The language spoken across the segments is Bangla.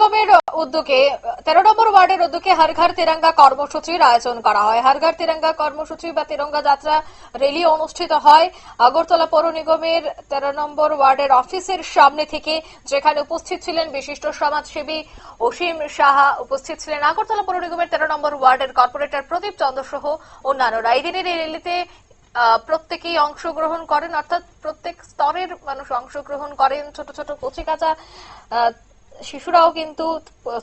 নিগমের উদ্যোগে তেরো নম্বর ওয়ার্ডের উদ্যোগে হর ঘর তিরঙ্গা কর্মসূচির আয়োজন করা হয়। হর ঘর তিরঙ্গা কর্মসূচি বা তিরঙ্গা যাত্রা র্যালি অনুষ্ঠিত হয়। আগরতলা পৌর নিগমের তেরো নম্বর ওয়ার্ডের অফিসের সামনে থেকে যেখানে উপস্থিত ছিলেন বিশিষ্ট সমাজসেবী অসীম সাহা উপস্থিত ছিলেন। আগরতলা পৌর নিগমের তেরো নম্বর ওয়ার্ডের কর্পোরেটর প্রদীপ চন্দ্র সহ অন্যান্যরা। এই দিনের এই র্যালিতে আহ, প্রত্যেকেই অংশগ্রহণ করেন অর্থাৎ প্রত্যেক স্তরের মানুষ অংশগ্রহণ করেন। ছোট ছোট কচিকাচা শিশুরাও কিন্তু,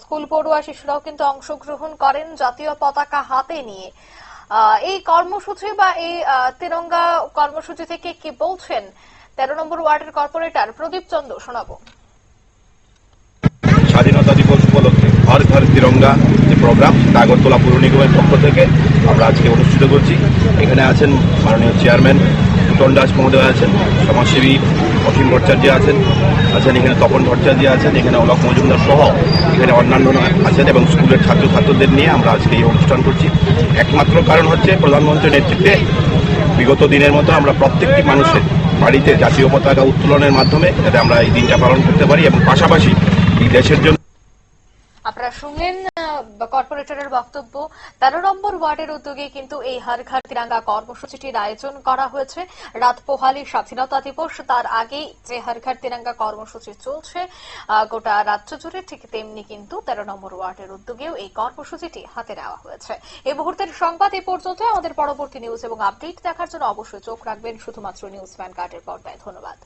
স্কুল পড়ুয়া শিশুরাও কিন্তু অংশগ্রহণ করেন জাতীয় পতাকা হাতে নিয়ে। এই কর্মসূচি বা এই তিরঙ্গা কর্মসূচি থেকে কি বলছেন? তেরো নম্বর ওয়ার্ডের কর্পোরেটর প্রদীপ চন্দ্র, শোনাবো। স্বাধীনতা দিবস উপলক্ষে হর ঘর তিরঙ্গা যে প্রোগ্রাম নাগরতলা পৌর নিগমের পক্ষ থেকে আমরা আজকে অনুষ্ঠিত করছি। এখানে আছেন মাননীয় চেয়ারম্যান উত্তন দাস মহোদয় আছেন, সমাজসেবী অসীম ভট্টাচার্য আছেন আছেন এখানে তপন ভট্টাচার্য আছেন, এখানে অলোক মজুমদার সহ এখানে অন্যান্য আছেন এবং স্কুলের ছাত্রছাত্রীদের নিয়ে আমরা আজকে এই অনুষ্ঠান করছি। একমাত্র কারণ হচ্ছে প্রধানমন্ত্রীর নেতৃত্বে বিগত দিনের মতো আমরা প্রত্যেকটি মানুষের বাড়িতে জাতীয় পতাকা উত্তোলনের মাধ্যমে যাতে আমরা এই দিনটা পালন করতে পারি এবং পাশাপাশি এই দেশের জন্য আপনারা শুনলেন কর্পোরেটরের বক্তব্য। তেরো নম্বর ওয়ার্ডের উদ্যোগে কিন্তু এই হর ঘর তিরাঙ্গা কর্মসূচিটির আয়োজন করা হয়েছে। রাত পোহালি স্বাধীনতা দিবস, তার আগেই যে হর ঘর তিরাঙ্গা কর্মসূচি চলছে গোটা রাজ্য জুড়ে ঠিক তেমনি কিন্তু তেরো নম্বর ওয়ার্ডের উদ্যোগেও এই কর্মসূচিটি হাতে নেওয়া হয়েছে। এই মুহূর্তের সংবাদ এই পর্যন্ত, আমাদের পরবর্তী নিউজ এবং আপডেট দেখার জন্য অবশ্যই চোখ রাখবেন। শুধুমাত্র নিউজ ম্যান কার্ডের পর্দায়। ধন্যবাদ।